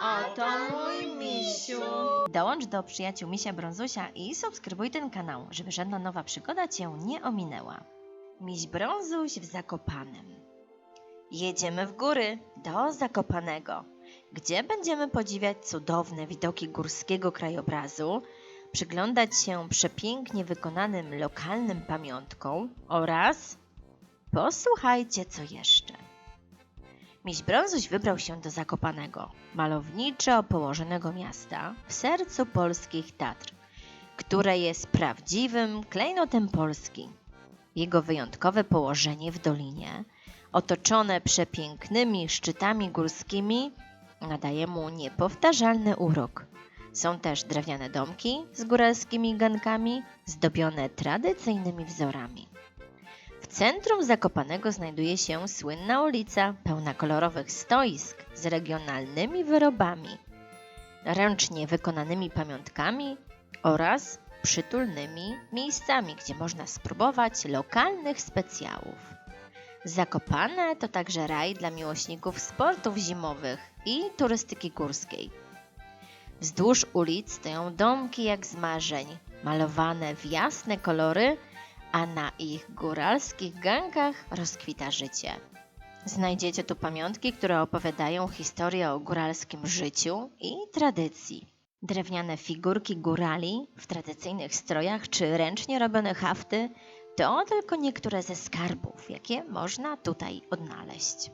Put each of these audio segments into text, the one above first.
Oto mój misiu. Dołącz do przyjaciół Misia Brązusia i subskrybuj ten kanał, żeby żadna nowa przygoda Cię nie ominęła. Miś Brązuś w Zakopanem. Jedziemy w góry, do Zakopanego, gdzie będziemy podziwiać cudowne widoki górskiego krajobrazu, przyglądać się przepięknie wykonanym lokalnym pamiątkom oraz posłuchajcie co jeszcze. Miś Brązuś wybrał się do Zakopanego, malowniczo położonego miasta w sercu polskich Tatr, które jest prawdziwym klejnotem Polski. Jego wyjątkowe położenie w dolinie, otoczone przepięknymi szczytami górskimi, nadaje mu niepowtarzalny urok. Są też drewniane domki z góralskimi gankami, zdobione tradycyjnymi wzorami. Centrum Zakopanego znajduje się słynna ulica pełna kolorowych stoisk z regionalnymi wyrobami, ręcznie wykonanymi pamiątkami oraz przytulnymi miejscami, gdzie można spróbować lokalnych specjałów. Zakopane to także raj dla miłośników sportów zimowych i turystyki górskiej. Wzdłuż ulic stoją domki jak z marzeń, malowane w jasne kolory, a na ich góralskich gankach rozkwita życie. Znajdziecie tu pamiątki, które opowiadają historię o góralskim życiu i tradycji. Drewniane figurki górali w tradycyjnych strojach czy ręcznie robione hafty to tylko niektóre ze skarbów, jakie można tutaj odnaleźć.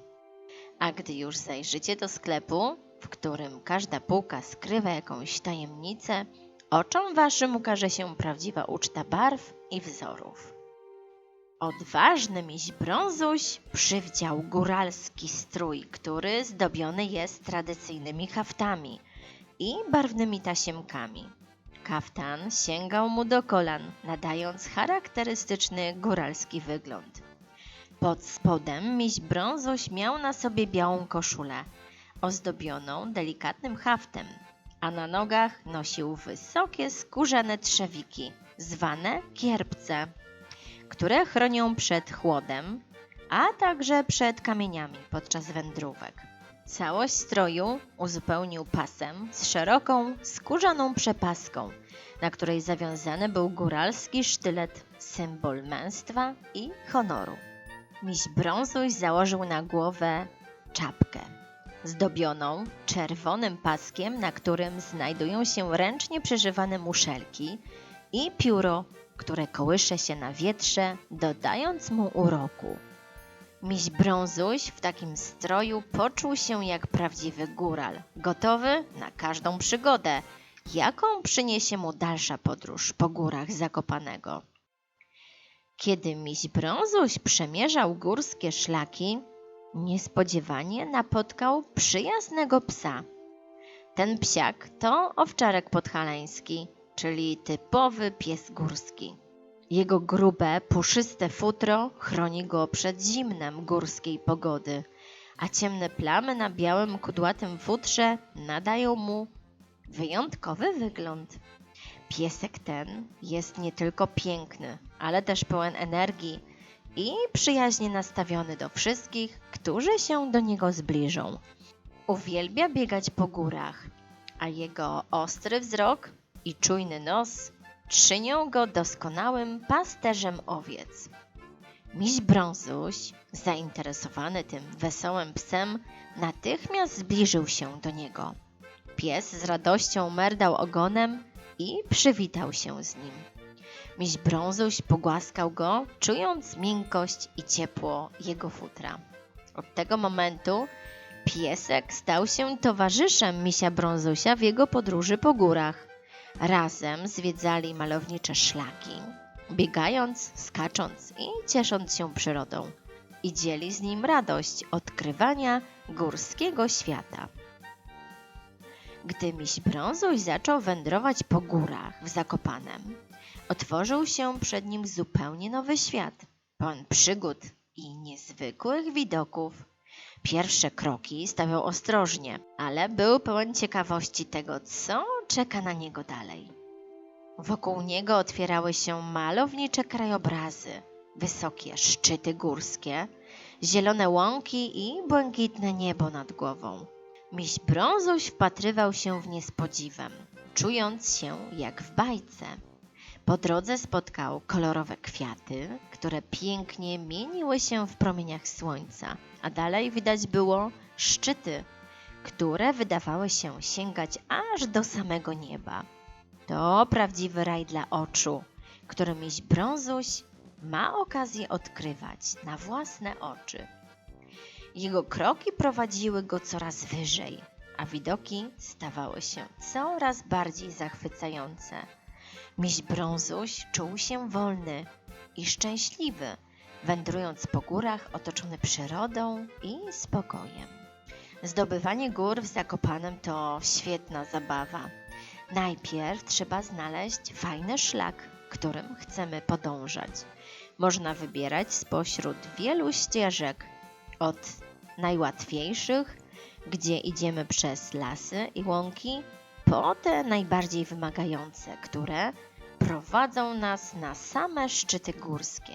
A gdy już zajrzycie do sklepu, w którym każda półka skrywa jakąś tajemnicę, oczom waszym ukaże się prawdziwa uczta barw i wzorów. Odważny miś brązuś przywdział góralski strój, który zdobiony jest tradycyjnymi haftami i barwnymi tasiemkami. Kaftan sięgał mu do kolan, nadając charakterystyczny góralski wygląd. Pod spodem miś brązuś miał na sobie białą koszulę, ozdobioną delikatnym haftem, a na nogach nosił wysokie skórzane trzewiki, zwane kierpce, które chronią przed chłodem, a także przed kamieniami podczas wędrówek. Całość stroju uzupełnił pasem z szeroką, skórzaną przepaską, na której zawiązany był góralski sztylet, symbol męstwa i honoru. Miś brązuś założył na głowę czapkę, zdobioną czerwonym paskiem, na którym znajdują się ręcznie przeżywane muszelki i pióro, które kołysze się na wietrze, dodając mu uroku. Miś brązuś w takim stroju poczuł się jak prawdziwy góral, gotowy na każdą przygodę, jaką przyniesie mu dalsza podróż po górach Zakopanego. Kiedy miś brązuś przemierzał górskie szlaki, niespodziewanie napotkał przyjaznego psa. Ten psiak to owczarek podhalański, czyli typowy pies górski. Jego grube, puszyste futro chroni go przed zimnem górskiej pogody, a ciemne plamy na białym, kudłatym futrze nadają mu wyjątkowy wygląd. Piesek ten jest nie tylko piękny, ale też pełen energii i przyjaźnie nastawiony do wszystkich, którzy się do niego zbliżą. Uwielbia biegać po górach, a jego ostry wzrok i czujny nos czynią go doskonałym pasterzem owiec. Miś Brązuś, zainteresowany tym wesołym psem, natychmiast zbliżył się do niego. Pies z radością merdał ogonem i przywitał się z nim. Miś Brązuś pogłaskał go, czując miękkość i ciepło jego futra. Od tego momentu piesek stał się towarzyszem misia Brązusia w jego podróży po górach. Razem zwiedzali malownicze szlaki, biegając, skacząc i ciesząc się przyrodą. I dzieli z nim radość odkrywania górskiego świata. Gdy miś brązuś zaczął wędrować po górach w Zakopanem, otworzył się przed nim zupełnie nowy świat, pełen przygód i niezwykłych widoków. Pierwsze kroki stawiał ostrożnie, ale był pełen ciekawości tego, co czeka na niego dalej. Wokół niego otwierały się malownicze krajobrazy, wysokie szczyty górskie, zielone łąki i błękitne niebo nad głową. Miś Brązuś wpatrywał się w nie z podziwem, czując się jak w bajce. Po drodze spotkał kolorowe kwiaty, które pięknie mieniły się w promieniach słońca, a dalej widać było szczyty, które wydawały się sięgać aż do samego nieba. To prawdziwy raj dla oczu, który miś Brązuś ma okazję odkrywać na własne oczy. Jego kroki prowadziły go coraz wyżej, a widoki stawały się coraz bardziej zachwycające. Miś Brązuś czuł się wolny i szczęśliwy, wędrując po górach otoczony przyrodą i spokojem. Zdobywanie gór w Zakopanem to świetna zabawa. Najpierw trzeba znaleźć fajny szlak, którym chcemy podążać. Można wybierać spośród wielu ścieżek, od najłatwiejszych, gdzie idziemy przez lasy i łąki, po te najbardziej wymagające, które prowadzą nas na same szczyty górskie.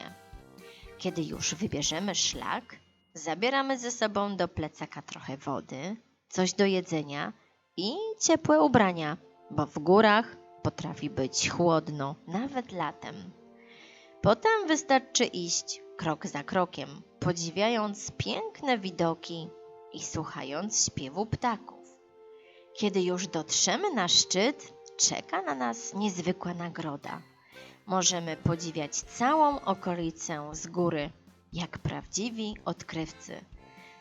Kiedy już wybierzemy szlak, zabieramy ze sobą do plecaka trochę wody, coś do jedzenia i ciepłe ubrania, bo w górach potrafi być chłodno nawet latem. Potem wystarczy iść krok za krokiem, podziwiając piękne widoki i słuchając śpiewu ptaków. Kiedy już dotrzemy na szczyt, czeka na nas niezwykła nagroda. Możemy podziwiać całą okolicę z góry, jak prawdziwi odkrywcy.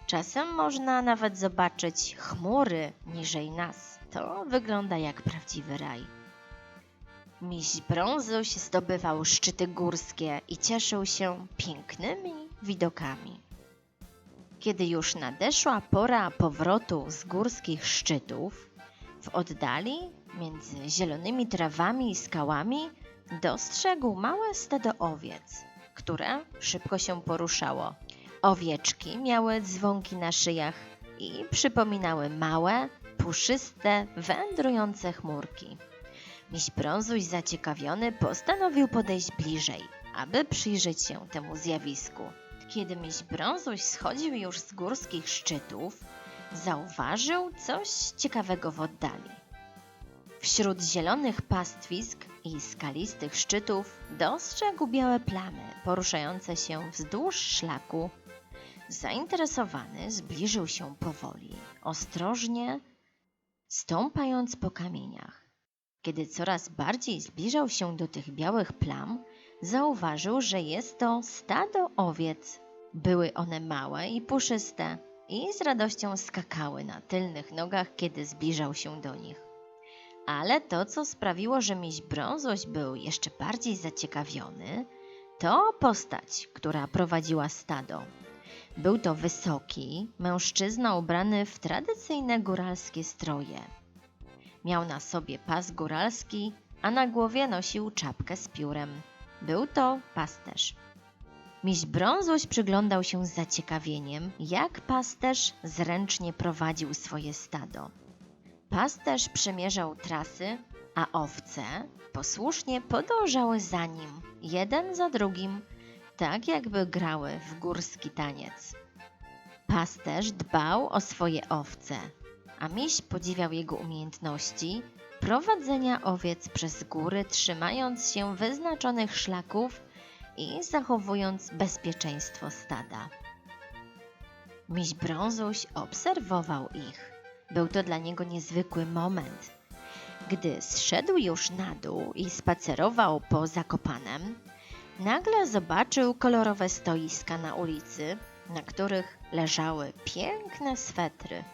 Czasem można nawet zobaczyć chmury niżej nas. To wygląda jak prawdziwy raj. Miś Brązuś zdobywał szczyty górskie i cieszył się pięknymi widokami. Kiedy już nadeszła pora powrotu z górskich szczytów, w oddali, między zielonymi trawami i skałami, dostrzegł małe stado owiec, które szybko się poruszało. Owieczki miały dzwonki na szyjach i przypominały małe, puszyste, wędrujące chmurki. Miś Brązuś zaciekawiony postanowił podejść bliżej, aby przyjrzeć się temu zjawisku. Kiedy miś Brązuś schodził już z górskich szczytów, zauważył coś ciekawego w oddali. Wśród zielonych pastwisk i skalistych szczytów dostrzegł białe plamy poruszające się wzdłuż szlaku. Zainteresowany zbliżył się powoli, ostrożnie, stąpając po kamieniach. Kiedy coraz bardziej zbliżał się do tych białych plam, zauważył, że jest to stado owiec. Były one małe i puszyste i z radością skakały na tylnych nogach, kiedy zbliżał się do nich. Ale to, co sprawiło, że miś Brązoś był jeszcze bardziej zaciekawiony, to postać, która prowadziła stado. Był to wysoki mężczyzna ubrany w tradycyjne góralskie stroje. Miał na sobie pas góralski, a na głowie nosił czapkę z piórem. Był to pasterz. Miś Brązuś przyglądał się z zaciekawieniem, jak pasterz zręcznie prowadził swoje stado. Pasterz przemierzał trasy, a owce posłusznie podążały za nim, jeden za drugim, tak jakby grały w górski taniec. Pasterz dbał o swoje owce, a miś podziwiał jego umiejętności prowadzenia owiec przez góry, trzymając się wyznaczonych szlaków i zachowując bezpieczeństwo stada. Miś Brązuś obserwował ich. Był to dla niego niezwykły moment. Gdy zszedł już na dół i spacerował po Zakopanem, nagle zobaczył kolorowe stoiska na ulicy, na których leżały piękne swetry.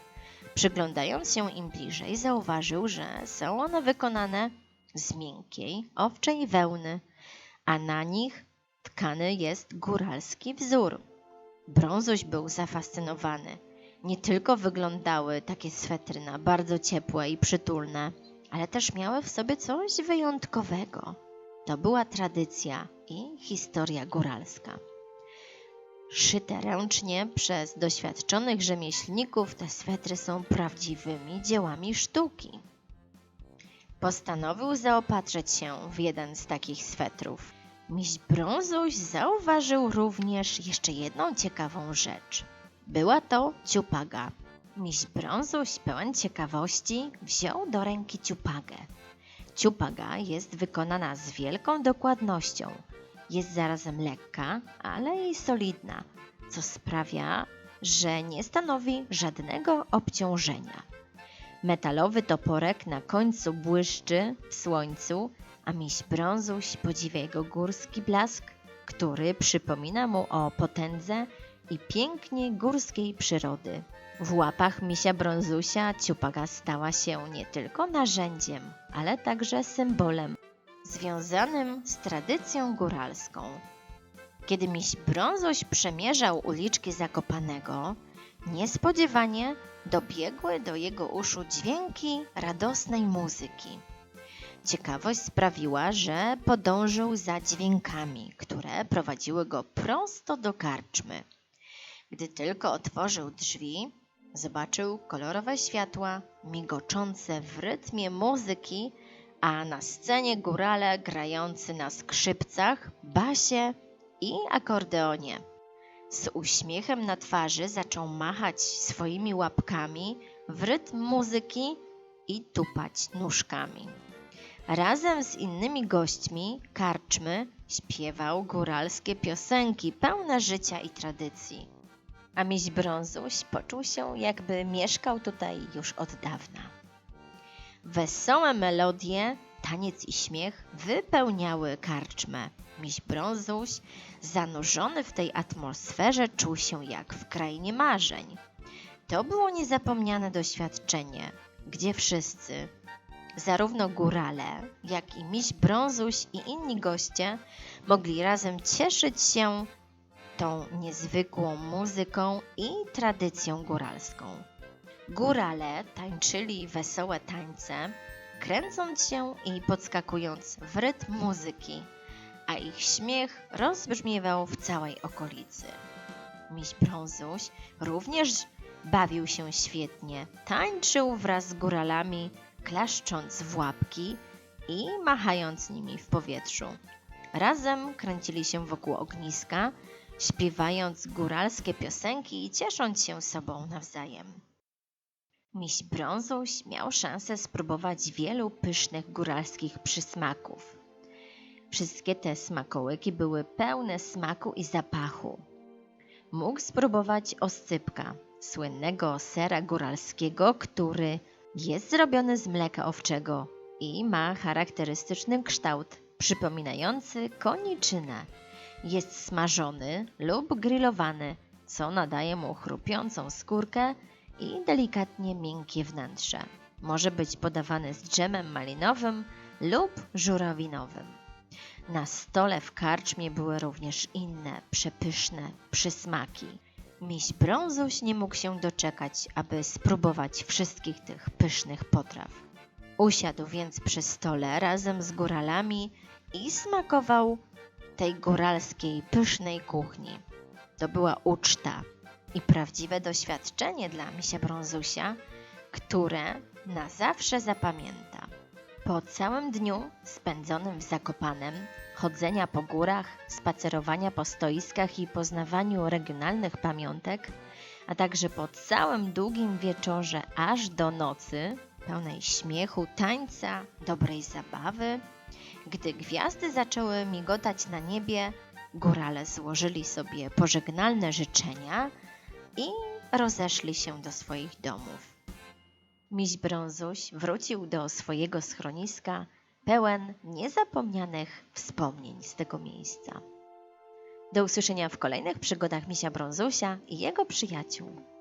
Przyglądając się im bliżej, zauważył, że są one wykonane z miękkiej, owczej wełny, a na nich tkany jest góralski wzór. Brązuś był zafascynowany. Nie tylko wyglądały takie swetry na bardzo ciepłe i przytulne, ale też miały w sobie coś wyjątkowego. To była tradycja i historia góralska. Szyte ręcznie przez doświadczonych rzemieślników, te swetry są prawdziwymi dziełami sztuki. Postanowił zaopatrzyć się w jeden z takich swetrów. Miś Brązuś zauważył również jeszcze jedną ciekawą rzecz. Była to ciupaga. Miś Brązuś pełen ciekawości wziął do ręki ciupagę. Ciupaga jest wykonana z wielką dokładnością. Jest zarazem lekka, ale i solidna, co sprawia, że nie stanowi żadnego obciążenia. Metalowy toporek na końcu błyszczy w słońcu, a miś Brązuś podziwia jego górski blask, który przypomina mu o potędze i pięknie górskiej przyrody. W łapach misia Brązusia ciupaga stała się nie tylko narzędziem, ale także symbolem związanym z tradycją góralską. Kiedy miś Brązuś przemierzał uliczki Zakopanego, niespodziewanie dobiegły do jego uszu dźwięki radosnej muzyki. Ciekawość sprawiła, że podążył za dźwiękami, które prowadziły go prosto do karczmy. Gdy tylko otworzył drzwi, zobaczył kolorowe światła migoczące w rytmie muzyki, a na scenie górale grający na skrzypcach, basie i akordeonie. Z uśmiechem na twarzy zaczął machać swoimi łapkami w rytm muzyki i tupać nóżkami. Razem z innymi gośćmi karczmy śpiewał góralskie piosenki pełne życia i tradycji. A miś Brązuś poczuł się, jakby mieszkał tutaj już od dawna. Wesołe melodie, taniec i śmiech wypełniały karczmę. Miś Brązuś, zanurzony w tej atmosferze, czuł się jak w krainie marzeń. To było niezapomniane doświadczenie, gdzie wszyscy, zarówno górale, jak i miś Brązuś i inni goście, mogli razem cieszyć się tą niezwykłą muzyką i tradycją góralską. Górale tańczyli wesołe tańce, kręcąc się i podskakując w rytm muzyki, a ich śmiech rozbrzmiewał w całej okolicy. Miś Brązuś również bawił się świetnie, tańczył wraz z góralami, klaszcząc w łapki i machając nimi w powietrzu. Razem kręcili się wokół ogniska, śpiewając góralskie piosenki i ciesząc się sobą nawzajem. Miś Brązuś miał szansę spróbować wielu pysznych góralskich przysmaków. Wszystkie te smakołyki były pełne smaku i zapachu. Mógł spróbować oscypka, słynnego sera góralskiego, który jest zrobiony z mleka owczego i ma charakterystyczny kształt przypominający koniczynę. Jest smażony lub grillowany, co nadaje mu chrupiącą skórkę i delikatnie miękkie wnętrze. Może być podawany z dżemem malinowym lub żurawinowym. Na stole w karczmie były również inne przepyszne przysmaki. Miś Brązuś nie mógł się doczekać, aby spróbować wszystkich tych pysznych potraw. Usiadł więc przy stole razem z góralami i smakował tej góralskiej, pysznej kuchni. To była uczta i prawdziwe doświadczenie dla misia Brązusia, które na zawsze zapamięta. Po całym dniu spędzonym w Zakopanem, chodzenia po górach, spacerowania po stoiskach i poznawaniu regionalnych pamiątek, a także po całym długim wieczorze aż do nocy, pełnej śmiechu, tańca, dobrej zabawy, gdy gwiazdy zaczęły migotać na niebie, górale złożyli sobie pożegnalne życzenia i rozeszli się do swoich domów. Miś Brązuś wrócił do swojego schroniska pełen niezapomnianych wspomnień z tego miejsca. Do usłyszenia w kolejnych przygodach Misia Brązusia i jego przyjaciół.